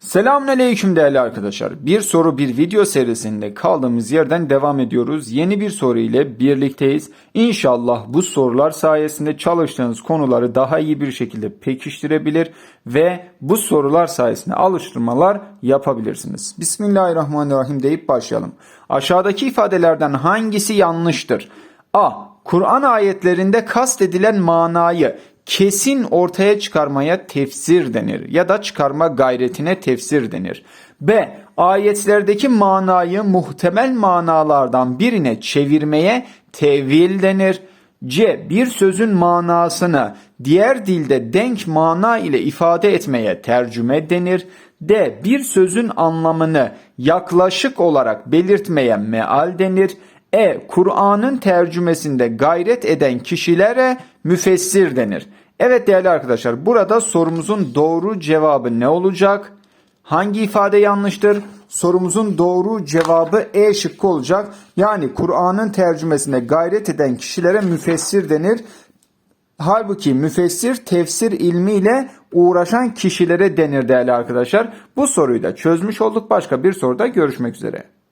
Selamünaleyküm değerli arkadaşlar. Bir soru bir video serisinde kaldığımız yerden devam ediyoruz. Yeni bir soru ile birlikteyiz. İnşallah bu sorular sayesinde çalıştığınız konuları daha iyi bir şekilde pekiştirebilir ve bu sorular sayesinde alıştırmalar yapabilirsiniz. Bismillahirrahmanirrahim deyip başlayalım. Aşağıdaki ifadelerden hangisi yanlıştır? A. Kur'an ayetlerinde kastedilen manayı kesin ortaya çıkarmaya tefsir denir ya da çıkarma gayretine tefsir denir. B. Ayetlerdeki manayı muhtemel manalardan birine çevirmeye tevil denir. C. Bir sözün manasını diğer dilde denk mana ile ifade etmeye tercüme denir. D. Bir sözün anlamını yaklaşık olarak belirtmeye meal denir. E. Kur'an'ın tercümesinde gayret eden kişilere müfessir denir. Evet değerli arkadaşlar burada sorumuzun doğru cevabı ne olacak? Hangi ifade yanlıştır? Sorumuzun doğru cevabı E şıkkı olacak. Yani Kur'an'ın tercümesine gayret eden kişilere müfessir denir. Halbuki müfessir tefsir ilmiyle uğraşan kişilere denir değerli arkadaşlar. Bu soruyu da çözmüş olduk. Başka bir soruda görüşmek üzere.